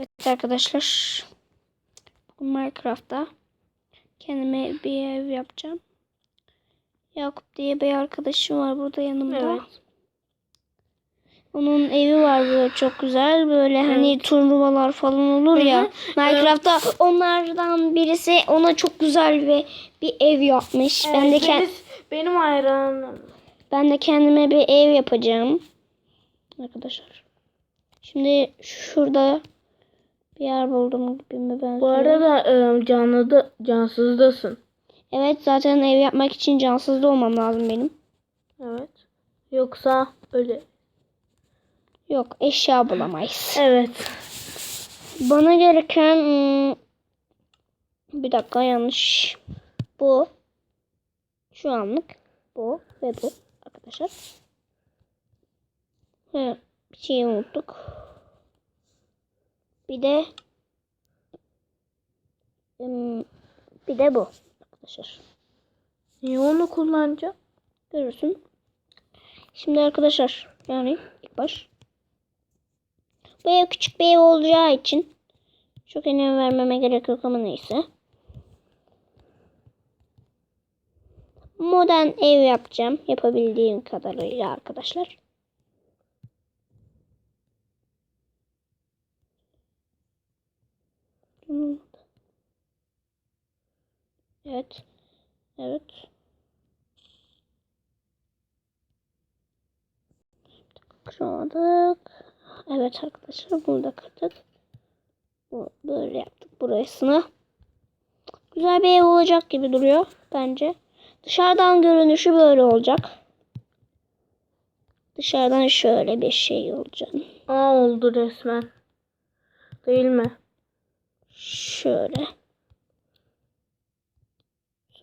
Evet arkadaşlar. Bugün Minecraft'ta kendime bir ev yapacağım. Yakup diye bir arkadaşım var burada yanımda. Evet. Onun evi var böyle çok güzel. Böyle hani turnuvalar falan olur ya. hı. Minecraft'ta onlardan birisi ona çok güzel ve bir ev yapmış. ben de Evet, kend- benim hayranım. ben de kendime bir ev yapacağım. Arkadaşlar. Şimdi şurada bir yer buldum gibi mi ben? Bu arada e, canlı da cansızdasın. Evet zaten ev yapmak için cansız da olmam lazım benim. Evet. Yoksa öyle. Yok eşya bulamayız. Evet. Bana gereken hmm, bir dakika yanlış. Bu. Şu anlık bu ve bu arkadaşlar. He, bir şey unuttuk. Bir de bir de bu arkadaşlar. Niye onu kullanacağım? Görürsün. Şimdi arkadaşlar yani ilk baş bu ev küçük bir ev olacağı için çok önem vermeme gerek yok ama neyse. Modern ev yapacağım. Yapabildiğim kadarıyla arkadaşlar. Evet. Evet. Kırmadık. Evet arkadaşlar bunu da kırdık. Bu- Böyle yaptık burasını. Güzel bir ev olacak gibi duruyor bence. Dışarıdan görünüşü böyle olacak. Dışarıdan şöyle bir şey olacak. Aa oldu resmen. Değil mi? Şöyle.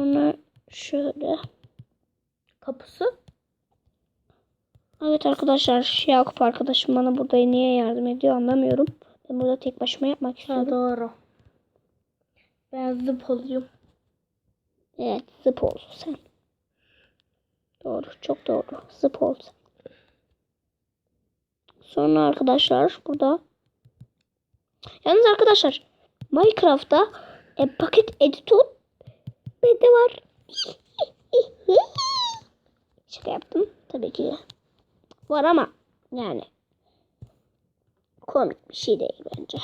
Sonra şöyle. Kapısı? Evet arkadaşlar Yakup arkadaşım bana burada niye yardım ediyor anlamıyorum. Ben burada tek başıma yapmak Ha istiyorum. doğru. Ben zıp olayım. Evet zıp ol sen. Doğru çok doğru zıp ol sen. Sonra arkadaşlar burada. Yalnız arkadaşlar Minecraft'ta e, paket editor bende var. Şaka yaptım tabii ki. Var ama yani komik bir şey değil bence.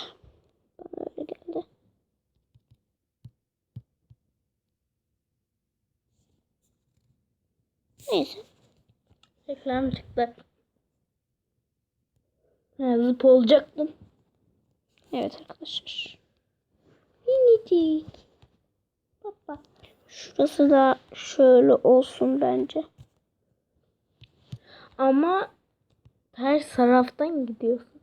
Bana öyle geldi. Neyse. Reklam çıktı. Ha, zıp olacaktım. Evet arkadaşlar. Minicik. Şurası da şöyle olsun bence. Ama ters taraftan gidiyorsun.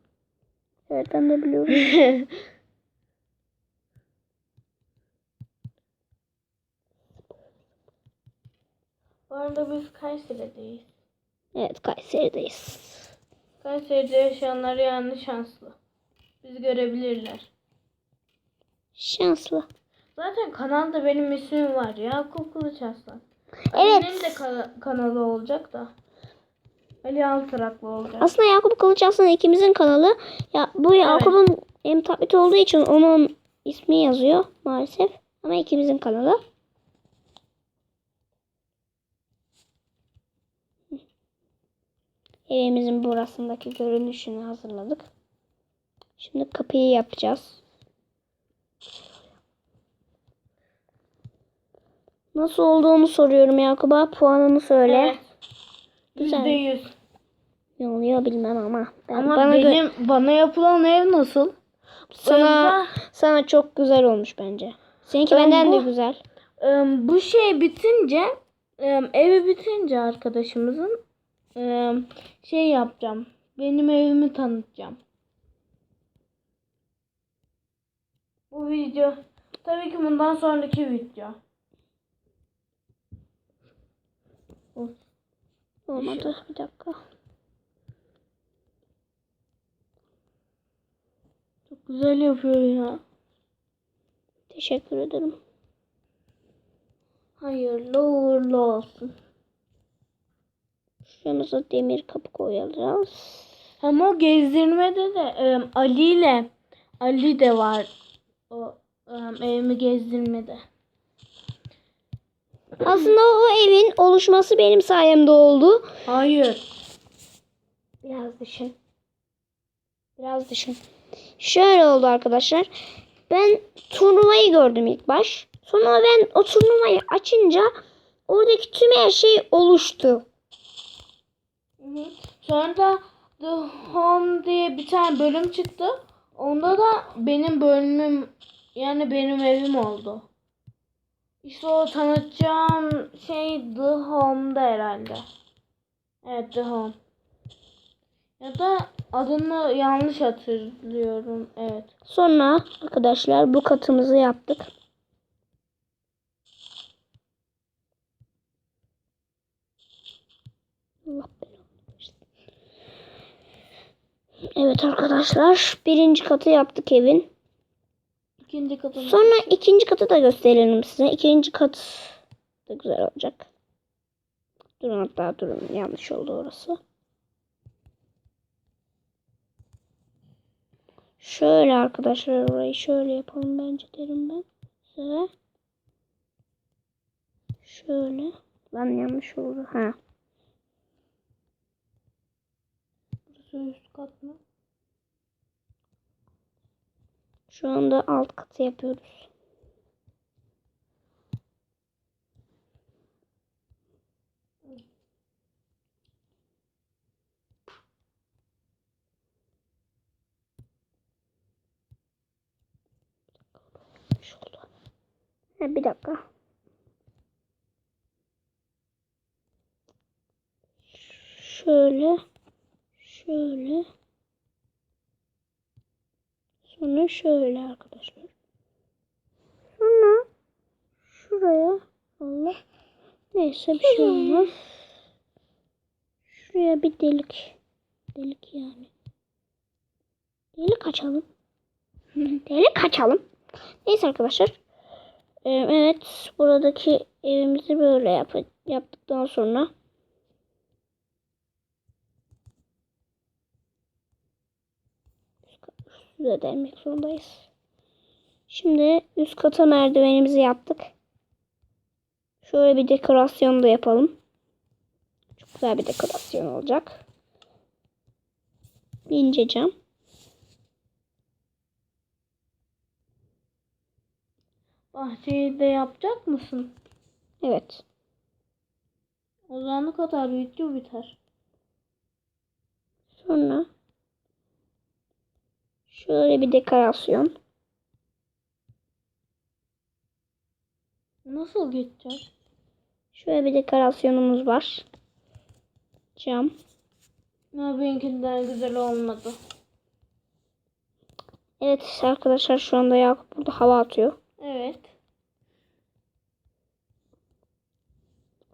Evet ben de biliyorum. Bu arada biz Kayseri'deyiz. evet Kayseri'deyiz. Kayseri'de yaşayanlar yani şanslı. Biz görebilirler. Şanslı. Zaten kanalda benim ismim var. Yakup Kılıç Aslan. Evet. Ali'nin de kana- kanalı olacak da. Ali Altıraklı olacak. Aslında Yakup Kılıç aslında ikimizin kanalı. Ya bu Yakup'un hem tablet olduğu için onun ismi yazıyor maalesef. Ama ikimizin kanalı. Evimizin burasındaki görünüşünü hazırladık. Şimdi kapıyı yapacağız. Nasıl olduğunu soruyorum Yakup'a. Puanını söyle. Evet. Güzel. Yüzde yüz. Ne oluyor bilmem ama. Ben, Ama bana, benim bana yapılan ev nasıl? sana, sana çok güzel olmuş bence. Seninki Ben benden de güzel. Bu şey bitince evi bitince arkadaşımızın şey yapacağım. Benim evimi tanıtacağım. Bu video tabii ki bundan sonraki video. Olmadı. Bir dakika. Çok güzel yapıyor ya. Teşekkür ederim. Hayırlı uğurlu olsun. Şuramıza demir kapı koyacağız. Hem o gezdirmede de em, Ali ile Ali de var. O em, evimi gezdirmede. Aslında o evin oluşması benim sayemde oldu. Hayır. Biraz düşün. Biraz düşün. Şöyle oldu arkadaşlar. Ben turnuvayı gördüm ilk baş. Sonra ben o turnuvayı açınca oradaki tüm her şey oluştu. Sonra da The Home diye bir tane bölüm çıktı. Onda da benim bölümüm yani benim evim oldu. İşte o tanıtacağım şey The Home'da herhalde. Evet The Home. Ya da adını yanlış hatırlıyorum. Evet. Sonra arkadaşlar bu katımızı yaptık. Evet arkadaşlar birinci katı yaptık evin. İkinci katını. Sonra ikinci katı da gösterelim size. İkinci kat da güzel olacak. Durun hatta durun yanlış oldu orası. Şöyle arkadaşlar orayı şöyle yapalım bence derim ben size. Şöyle. Lan yanlış oldu. Ha. Burası üst kat mı? Şu anda alt katı yapıyoruz. Ha, bir dakika. Şöyle. Şöyle. Sonra şöyle arkadaşlar. Sonra şuraya Allah neyse bir şey olmaz. Şuraya bir delik. Delik yani. Delik açalım. delik açalım. Neyse arkadaşlar. Ee, evet buradaki evimizi böyle yap yaptıktan sonra üstüne delmek zorundayız. Şimdi üst kata merdivenimizi yaptık. Şöyle bir dekorasyon da yapalım. Çok güzel bir dekorasyon olacak. İnce cam. Bahçeyi de yapacak mısın? Evet. O zaman ne kadar video biter. Sonra şöyle bir dekorasyon. Nasıl geçeceğim? Şöyle bir dekorasyonumuz var. Cam. Ya benimkinden güzel olmadı. Evet arkadaşlar şu anda Yakup burada hava atıyor. Evet.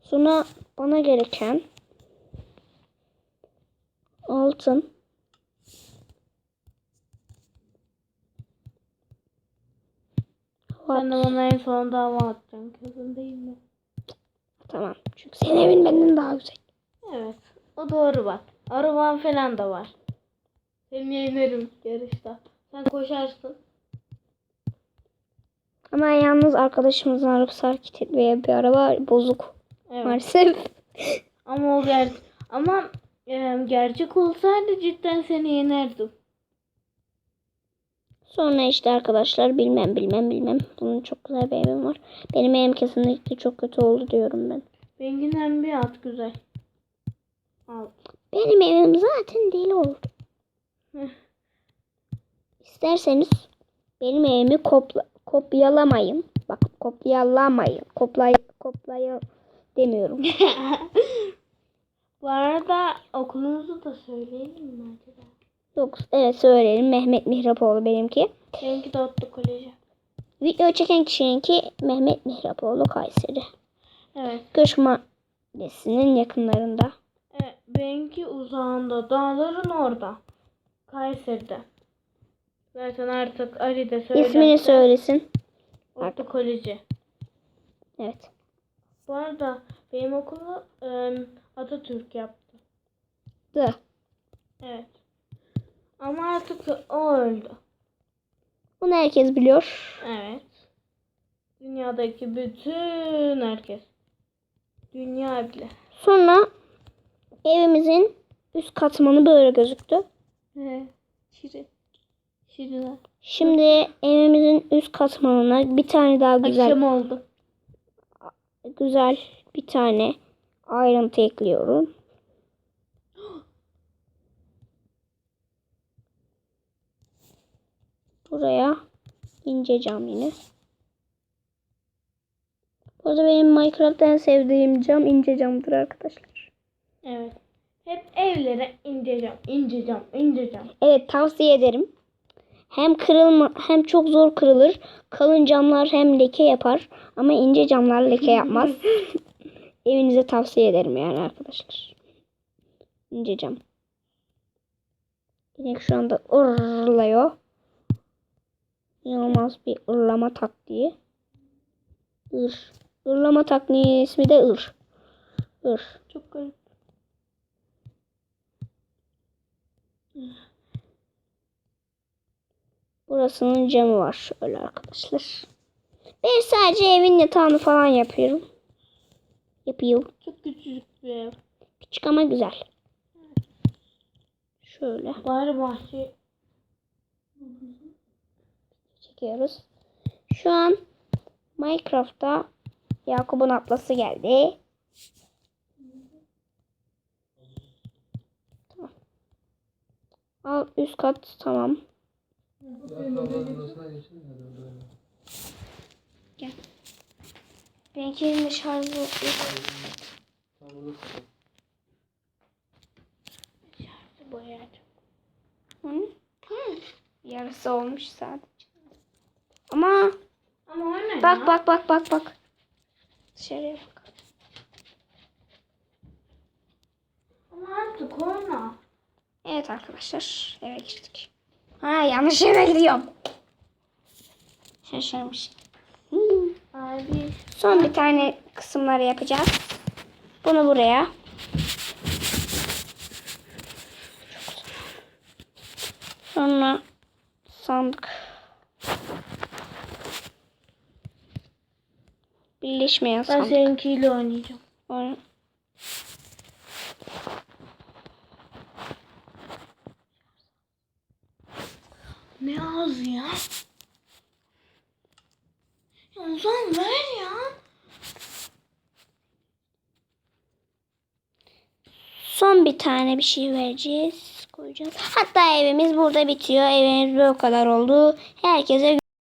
Sonra bana gereken altın Sen de bana en sonunda hava atacaksın. Kızın değil mi? Tamam. Çünkü senin evin benden daha güzel. Evet. O doğru bak. Araban falan da var. Seni yenerim yarışta. Sen koşarsın. Ama yalnız arkadaşımızın arabası hareket etmeye bir araba bozuk. Evet. Maalesef. Ama o ger ama e, gerçek olsaydı cidden seni yenerdim. Sonra işte arkadaşlar bilmem bilmem bilmem. Bunun çok güzel bir evim var. Benim evim kesinlikle çok kötü oldu diyorum ben. Benimkinden bir at güzel. Al. Benim evim zaten deli oldu. Heh. İsterseniz benim evimi kopla, kopyalamayın. Bak kopyalamayın. Koplay, koplayı demiyorum. Bu arada okulunuzu da söyleyelim mi acaba? Yok evet söyleyelim. Mehmet Mihrapoğlu benimki. Benimki de Otlu Koleji. Video çeken kişininki Mehmet Mihrapoğlu Kayseri. Evet. Göç Mahallesi'nin yakınlarında. evet. Benimki uzağında. Dağların orada. Kayseri'de. Zaten artık Ali de söyledi. İsmini söylesin. Otlu Koleji. Evet. Bu arada benim okulu e, Atatürk yaptı. The. Evet. Ama artık o öldü. Bunu herkes biliyor. Evet. Dünyadaki bütün herkes. Dünya bile. Sonra evimizin üst katmanı böyle gözüktü. He. Şirin. Şirin. Şimdi evimizin üst katmanına bir tane daha güzel Akşam oldu. güzel bir tane ayrıntı ekliyorum. Buraya ince cam yine. Bu arada benim Minecraft'ta en sevdiğim cam ince camdır arkadaşlar. Evet. Hep evlere ince cam, ince cam, ince cam. Evet tavsiye ederim. Hem kırılma hem çok zor kırılır. Kalın camlar hem leke yapar ama ince camlar leke yapmaz. Evinize tavsiye ederim yani arkadaşlar. İnce cam. İnek şu anda ırlıyor. İnanılmaz bir ırlama taktiği. Ir. Irlama taktiği ismi de ır. Ir. Çok garip. Burasının camı var şöyle arkadaşlar. Ben sadece evin yatağını falan yapıyorum. Yapıyorum. Çok küçücük bir ev. Küçük ama güzel. Şöyle Bari bahçe. Çekiyoruz. Şu an Minecraft'ta Yakup'un atlası geldi. Tamam. Al üst kat tamam. Gel. Benimki elimde şarjı yok. Boyarım. Hı? Hı. Yarısı olmuş sadece. Bak ya? bak bak bak bak. Dışarıya bak. Artık oyna. Evet arkadaşlar eve girdik. Ha yanlış yere gidiyorum. Şaşırmış. Abi. Son bir tane kısımları yapacağız. Bunu buraya. Sonra sandık. Birleşmeyen Ben sandık. seninkiyle oynayacağım. Onu- Ne az ya? Ya o zaman ver ya. Son bir tane bir şey vereceğiz. Koyacağız. Hatta evimiz burada bitiyor. Evimiz bu kadar oldu. Herkese